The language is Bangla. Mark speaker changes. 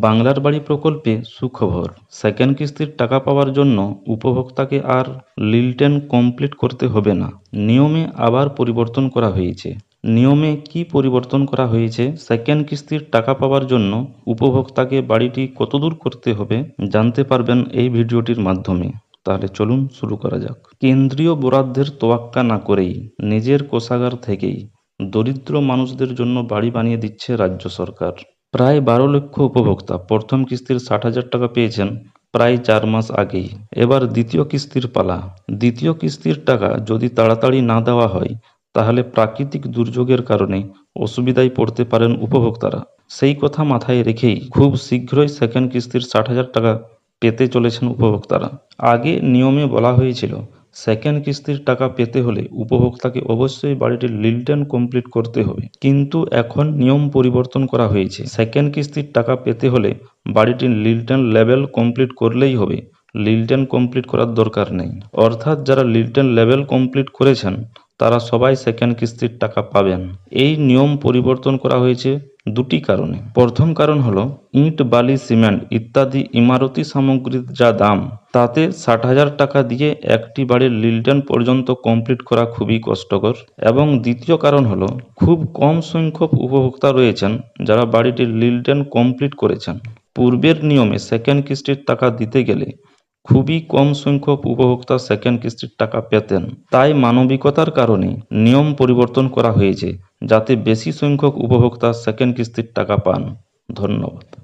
Speaker 1: বাংলার বাড়ি প্রকল্পে সুখবর। সেকেন্ড কিস্তির টাকা পাওয়ার জন্য উপভোক্তাকে আর লিলটেন কমপ্লিট করতে হবে না। নিয়মে আবার পরিবর্তন করা হয়েছে। নিয়মে কি পরিবর্তন করা হয়েছে? সেকেন্ড কিস্তির টাকা পাওয়ার জন্য উপভোক্তাকে বাড়িটি কতদূর করতে হবে জানতে পারবেন এই ভিডিওটির মাধ্যমে। তাহলে চলুন শুরু করা যাক। কেন্দ্রীয় বরাদ্দের তোয়াক্কা না করেই, নিজের কোষাগার থেকেই দরিদ্র মানুষদের জন্য বাড়ি বানিয়ে দিচ্ছে রাজ্য সরকার। প্রায় বারো লক্ষ উপভোক্তা প্রথম কিস্তির ষাট হাজার টাকা পেয়েছেন প্রায় চার মাস আগেই। এবার দ্বিতীয় কিস্তির পালা। দ্বিতীয় কিস্তির টাকা যদি তাড়াতাড়ি না দেওয়া হয়, তাহলে প্রাকৃতিক দুর্যোগের কারণে অসুবিধায় পড়তে পারেন উপভোক্তারা। সেই কথা মাথায় রেখেই খুব শীঘ্রই সেকেন্ড কিস্তির ষাট হাজার টাকা পেতে চলেছেন উপভোক্তারা। আগে নিয়মে বলা হয়েছিল সেকেন্ড কিস্তির টাকা পেতে হলে উপভোক্তাকে অবশ্যই বাড়িটির লিলটেন কমপ্লিট করতে হবে। কিন্তু এখন নিয়ম পরিবর্তন করা হয়েছে। সেকেন্ড কিস্তির টাকা পেতে হলে বাড়িটির লিলটেন লেভেল কমপ্লিট করলেই হবে। লিলটেন কমপ্লিট করার দরকার নেই। অর্থাৎ যারা লিলটেন লেভেল কমপ্লিট করেছেন, তারা সবাই সেকেন্ড কিস্তির টাকা পাবেন। এই নিয়ম পরিবর্তন করা হয়েছে। দুটি কারণে। প্রথম কারণ হলো, ইট, বালি, সিমেন্ট ইত্যাদি ইমারতি সামগ্রীর যা দাম, তাতে ষাট হাজার টাকা দিয়ে একটি বাড়ির লিলটেন পর্যন্ত কমপ্লিট করা খুবই কষ্টকর। এবং দ্বিতীয় কারণ হলো, খুব কম সংখ্যক উপভোক্তা রয়েছেন যারা বাড়িটির লিলটেন কমপ্লিট করেছেন। পূর্বের নিয়মে সেকেন্ড কিস্তির টাকা দিতে গেলে খুবই কম সংখ্যক উপভোক্তা সেকেন্ড কিস্তির টাকা পেতেন। তাই মানবিকতার কারণে নিয়ম পরিবর্তন করা হয়েছে, যাতে বেশি সংখ্যক উপভোক্তা সেকেন্ড কিস্তির টাকা পান। ধন্যবাদ।